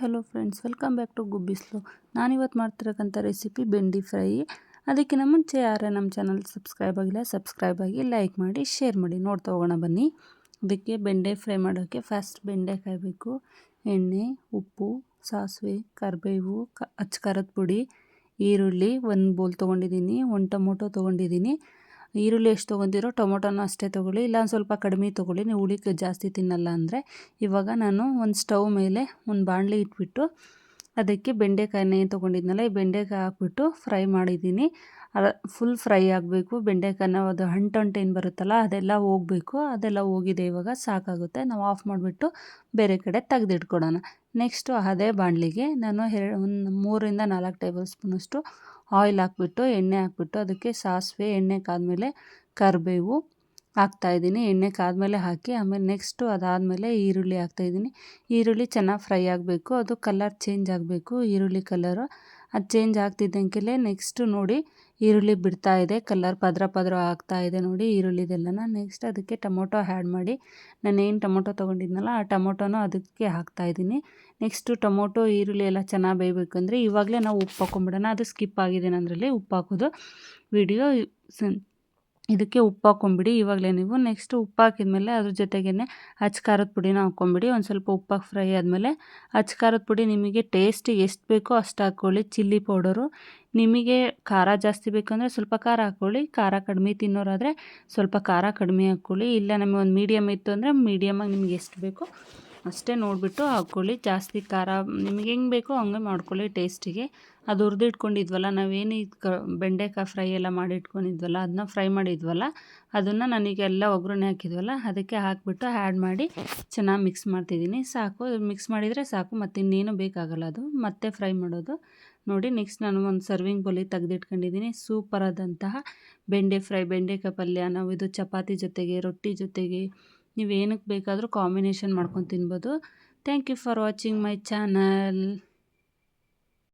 Hello friends, welcome back to ಗುಬ್ಬಿಸ್ಲು ನಾನಿವತ್ತು ಮಾಡ್ತಿರೋಕ್ಕಂಥ recipe ಬೆಂಡಿ ಫ್ರೈ. ಅದಕ್ಕಿಂತ ಮುಂಚೆ ಯಾರೇ ನಮ್ಮ ಚಾನಲ್ ಸಬ್ಸ್ಕ್ರೈಬ್ ಆಗಿಲ್ಲ, ಸಬ್ಸ್ಕ್ರೈಬ್ ಆಗಿ ಲೈಕ್ ಮಾಡಿ, ಶೇರ್ ಮಾಡಿ. ನೋಡ್ತಾ ಹೋಗೋಣ, ಬನ್ನಿ. ಅದಕ್ಕೆ ಬೆಂಡೆ ಫ್ರೈ ಮಾಡೋಕ್ಕೆ ಫಸ್ಟ್ ಬೆಂಡೆಕಾಯಿ ಬೇಕು, ಎಣ್ಣೆ, ಉಪ್ಪು, ಸಾಸಿವೆ, ಕರಿಬೇವು, ಕ ಅಚ್ಚ ಖಾರದ ಪುಡಿ, ಈರುಳ್ಳಿ, ಒಂದು ಬೋಲ್ ತೊಗೊಂಡಿದ್ದೀನಿ, ಒಂದು ಟೊಮೊಟೊ ತೊಗೊಂಡಿದ್ದೀನಿ. ಈರುಳ್ಳಿ ಎಷ್ಟು ತೊಗೊಂಡಿರೋ ಟೊಮೊಟೊನೂ ಅಷ್ಟೇ ತೊಗೊಳ್ಳಿ, ಇಲ್ಲ ಸ್ವಲ್ಪ ಕಡಿಮೆ ತೊಗೊಳ್ಳಿ. ನೀವು ಹುಳಿ ಜಾಸ್ತಿ ತಿನ್ನಲ್ಲ ಅಂದರೆ ಇವಾಗ ನಾನು ಒಂದು ಸ್ಟವ್ ಮೇಲೆ ಒಂದು ಬಾಣಲಿ ಇಟ್ಬಿಟ್ಟು ಅದಕ್ಕೆ ಬೆಂಡೆಕಾಯನ್ನೇ ತೊಗೊಂಡಿದ್ನಲ್ಲ, ಈ ಬೆಂಡೆಕಾಯಿ ಹಾಕ್ಬಿಟ್ಟು ಫ್ರೈ ಮಾಡಿದ್ದೀನಿ. ಫುಲ್ ಫ್ರೈ ಆಗಬೇಕು. ಬೆಂಡೆಕಾಯಿನ ಅದು ಹಂಟು ಏನು ಬರುತ್ತಲ್ಲ, ಅದೆಲ್ಲ ಹೋಗಬೇಕು. ಅದೆಲ್ಲ ಹೋಗಿದೆ, ಇವಾಗ ಸಾಕಾಗುತ್ತೆ. ನಾವು ಆಫ್ ಮಾಡಿಬಿಟ್ಟು ಬೇರೆ ಕಡೆ ತೆಗೆದಿಟ್ಕೊಡೋಣ. ನೆಕ್ಸ್ಟು ಅದೇ ಬಾಣಲಿಗೆ ನಾನು ಎರಡು ಒಂದು ಮೂರರಿಂದ ನಾಲ್ಕು ಟೇಬಲ್ ಸ್ಪೂನಷ್ಟು ಆಯಿಲ್ ಹಾಕ್ಬಿಟ್ಟು ಎಣ್ಣೆ ಹಾಕ್ಬಿಟ್ಟು ಅದಕ್ಕೆ ಸಾಸಿವೆ ಎಣ್ಣೆ ಕಾದ ಮೇಲೆ ಕರಿಬೇವು ಹಾಕ್ತಾಯಿದ್ದೀನಿ ಎಣ್ಣೆ ಕಾದ್ಮೇಲೆ ಹಾಕಿ, ಆಮೇಲೆ ನೆಕ್ಸ್ಟು ಅದಾದಮೇಲೆ ಈರುಳ್ಳಿ ಹಾಕ್ತಾಯಿದ್ದೀನಿ ಈರುಳ್ಳಿ ಚೆನ್ನಾಗಿ ಫ್ರೈ ಆಗಬೇಕು. ಅದು ಕಲರ್ ಚೇಂಜ್ ಆಗಬೇಕು, ಈರುಳ್ಳಿ ಕಲರು ಅದು ಚೇಂಜ್ ಆಗ್ತಿದ್ದಂಗೆಲೇ ನೆಕ್ಸ್ಟು ನೋಡಿ ಈರುಳ್ಳಿ ಬಿಡ್ತಾ ಇದೆ. ಕಲರ್ ಪದ್ರ ಪದ್ರ ಆಗ್ತಾ ಇದೆ ನೋಡಿ ಈರುಳ್ಳಿದೆಲ್ಲನ. ನೆಕ್ಸ್ಟ್ ಅದಕ್ಕೆ ಟೊಮೊಟೊ ಆ್ಯಡ್ ಮಾಡಿ. ನಾನು ಏನು ಟೊಮೊಟೊ ತೊಗೊಂಡಿದ್ನಲ್ಲ, ಆ ಟೊಮೊಟೊನೂ ಅದಕ್ಕೆ ಹಾಕ್ತಾಯಿದ್ದೀನಿ ನೆಕ್ಸ್ಟು ಟೊಮೊಟೊ, ಈರುಳ್ಳಿ ಎಲ್ಲ ಚೆನ್ನಾಗಿ ಬೇಯಬೇಕು ಅಂದರೆ ಇವಾಗಲೇ ನಾವು ಉಪ್ಪು ಹಾಕೊಂಬಿಡೋಣ. ಅದು ಸ್ಕಿಪ್ ಆಗಿದೆ ನಂದರಲ್ಲಿ ಉಪ್ಪು ಹಾಕೋದು ವಿಡಿಯೋ ಇದಕ್ಕೆ ಉಪ್ಪು ಹಾಕ್ಕೊಂಬಿಡಿ. ಇವಾಗಲೇ ನೀವು ನೆಕ್ಸ್ಟ್ ಉಪ್ಪು ಹಾಕಿದ್ಮೇಲೆ ಅದ್ರ ಜೊತೆಗೇ ಖಾರದ ಪುಡಿನ ಹಾಕ್ಕೊಂಬಿಡಿ. ಒಂದು ಸ್ವಲ್ಪ ಉಪ್ಪಾಗಿ ಫ್ರೈ ಆದಮೇಲೆ ಅಚ್ಚ ಖಾರದ ಪುಡಿ ನಿಮಗೆ ಟೇಸ್ಟ್ ಎಷ್ಟು ಬೇಕೋ ಅಷ್ಟು ಹಾಕ್ಕೊಳ್ಳಿ. Chilli powder. ನಿಮಗೆ ಖಾರ ಜಾಸ್ತಿ ಬೇಕಂದರೆ ಸ್ವಲ್ಪ ಖಾರ ಹಾಕ್ಕೊಳ್ಳಿ. ಖಾರ ಕಡಿಮೆ ತಿನ್ನೋರಾದರೆ ಸ್ವಲ್ಪ ಖಾರ ಕಡಿಮೆ ಹಾಕ್ಕೊಳ್ಳಿ. ಇಲ್ಲ ನಮಗೆ ಒಂದು ಮೀಡಿಯಮ್ ಇತ್ತು ಅಂದರೆ ಮೀಡಿಯಮಾಗಿ ನಿಮ್ಗೆ ಎಷ್ಟು ಬೇಕೋ ಅಷ್ಟೇ ನೋಡಿಬಿಟ್ಟು ಹಾಕ್ಕೊಳ್ಳಿ. ಜಾಸ್ತಿ ಖಾರ, ನಿಮಗೆ ಹೆಂಗೆ ಬೇಕೋ ಹಂಗೆ ಮಾಡ್ಕೊಳ್ಳಿ ಟೇಸ್ಟಿಗೆ. ಅದು ಹುರಿದಿಟ್ಕೊಂಡಿದ್ವಲ್ಲ ನಾವೇನು ಇದು ಕ, ಬೆಂಡೆಕಾಯಿ ಫ್ರೈ ಎಲ್ಲ ಮಾಡಿಟ್ಕೊಂಡಿದ್ವಲ್ಲ ಅದನ್ನ ಫ್ರೈ ಮಾಡಿದ್ವಲ್ಲ, ಅದನ್ನು ನನಗೆಲ್ಲ ಒಗ್ಗರಣೆ ಹಾಕಿದ್ವಲ್ಲ, ಅದಕ್ಕೆ ಹಾಕಿಬಿಟ್ಟು ಆ್ಯಡ್ ಮಾಡಿ ಚೆನ್ನಾಗಿ ಮಿಕ್ಸ್ ಮಾಡ್ತಿದ್ದೀನಿ. ಸಾಕು ಮಿಕ್ಸ್ ಮಾಡಿದರೆ ಸಾಕು, ಮತ್ತು ಇನ್ನೇನು ಬೇಕಾಗಲ್ಲ ಅದು. ಮತ್ತೆ ಫ್ರೈ ಮಾಡೋದು. ನೋಡಿ ನೆಕ್ಸ್ಟ್ ನಾನು ಒಂದು ಸರ್ವಿಂಗ್ ಬೌಲಿ ತೆಗೆದಿಟ್ಕೊಂಡಿದ್ದೀನಿ. ಸೂಪರಾದಂತಹ ಬೆಂಡೆ ಫ್ರೈ, ಬೆಂಡೆಕಾಯಿ ಪಲ್ಯ ನಾವು ಇದು ಚಪಾತಿ ಜೊತೆಗೆ, ರೊಟ್ಟಿ ಜೊತೆಗೆ ನೀವು ಏನಕ್ಕೆ ಬೇಕಾದರೂ ಕಾಂಬಿನೇಷನ್ ಮಾಡ್ಕೊಂಡು ತಿನ್ಬೋದು. Thank you for watching my channel